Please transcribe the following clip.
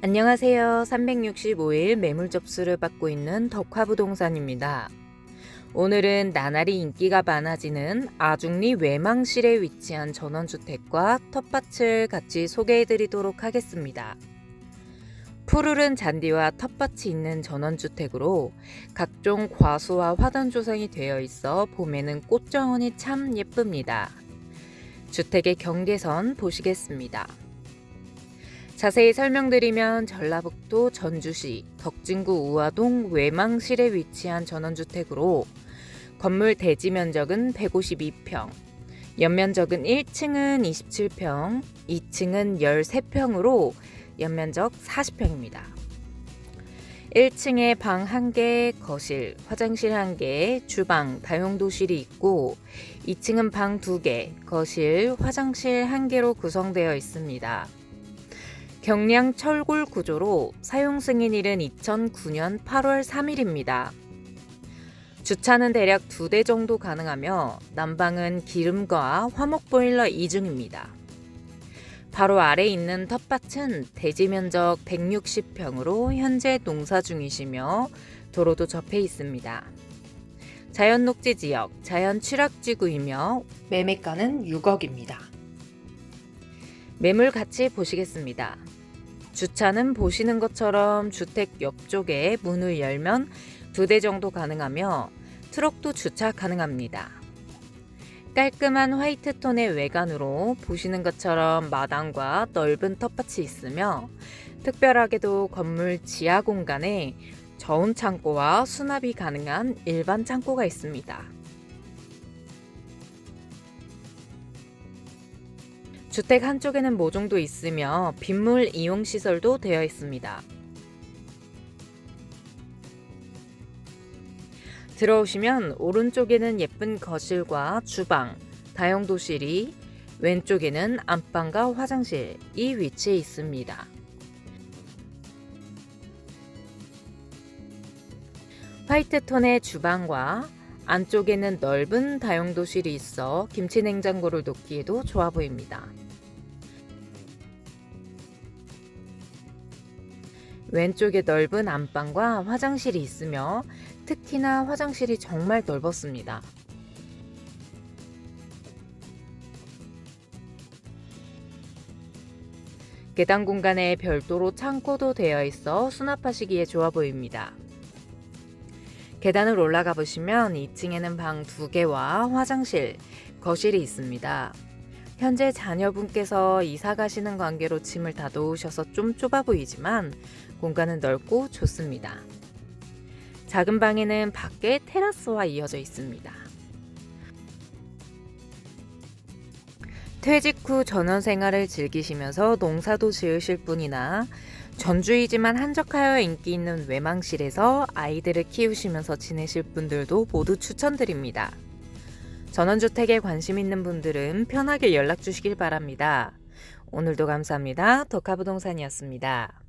안녕하세요. 365일 매물 접수를 받고 있는 덕화부동산입니다. 오늘은 나날이 인기가 많아지는 아중리 외망실에 위치한 전원주택과 텃밭을 같이 소개해 드리도록 하겠습니다. 푸르른 잔디와 텃밭이 있는 전원주택으로 각종 과수와 화단 조성이 되어 있어 봄에는 꽃정원이 참 예쁩니다. 주택의 경계선 보시겠습니다. 자세히 설명드리면 전라북도 전주시 덕진구 우화동 외망실에 위치한 전원주택으로 건물 대지 면적은 152평, 연면적은 1층은 27평, 2층은 13평으로 연면적 40평입니다. 1층에 방 1개, 거실, 화장실 1개, 주방, 다용도실이 있고 2층은 방 2개, 거실, 화장실 1개로 구성되어 있습니다. 경량 철골 구조로 사용 승인일은 2009년 8월 3일입니다. 주차는 대략 두대 정도 가능하며 난방은 기름과 화목 보일러 이중입니다. 바로 아래 있는 텃밭은 대지 면적 160평으로 현재 농사 중이시며 도로도 접해 있습니다. 자연 녹지 지역, 자연 취락지구이며 매매가는 6억입니다. 매물 같이 보시겠습니다. 주차는 보시는 것처럼 주택 옆쪽에 문을 열면 두 대 정도 가능하며 트럭도 주차 가능합니다. 깔끔한 화이트 톤의 외관으로 보시는 것처럼 마당과 넓은 텃밭이 있으며 특별하게도 건물 지하 공간에 저온 창고와 수납이 가능한 일반 창고가 있습니다. 주택 한쪽에는 모종도 있으며 빗물 이용 시설도 되어 있습니다. 들어오시면 오른쪽에는 예쁜 거실과 주방, 다용도실이 왼쪽에는 안방과 화장실이 위치해 있습니다. 화이트 톤의 주방과 안쪽에는 넓은 다용도실이 있어 김치 냉장고를 놓기에도 좋아 보입니다. 왼쪽에 넓은 안방과 화장실이 있으며 특히나 화장실이 정말 넓었습니다. 계단 공간에 별도로 창고도 되어 있어 수납하시기에 좋아 보입니다. 계단을 올라가 보시면 2층에는 방 2개와 화장실, 거실이 있습니다. 현재 자녀분께서 이사 가시는 관계로 짐을 다 놓으셔서 좀 좁아 보이지만 공간은 넓고 좋습니다. 작은 방에는 밖에 테라스와 이어져 있습니다. 퇴직 후 전원 생활을 즐기시면서 농사도 지으실 분이나 전주이지만 한적하여 인기 있는 외망실에서 아이들을 키우시면서 지내실 분들도 모두 추천드립니다. 전원주택에 관심 있는 분들은 편하게 연락 주시길 바랍니다. 오늘도 감사합니다. 덕화부동산이었습니다.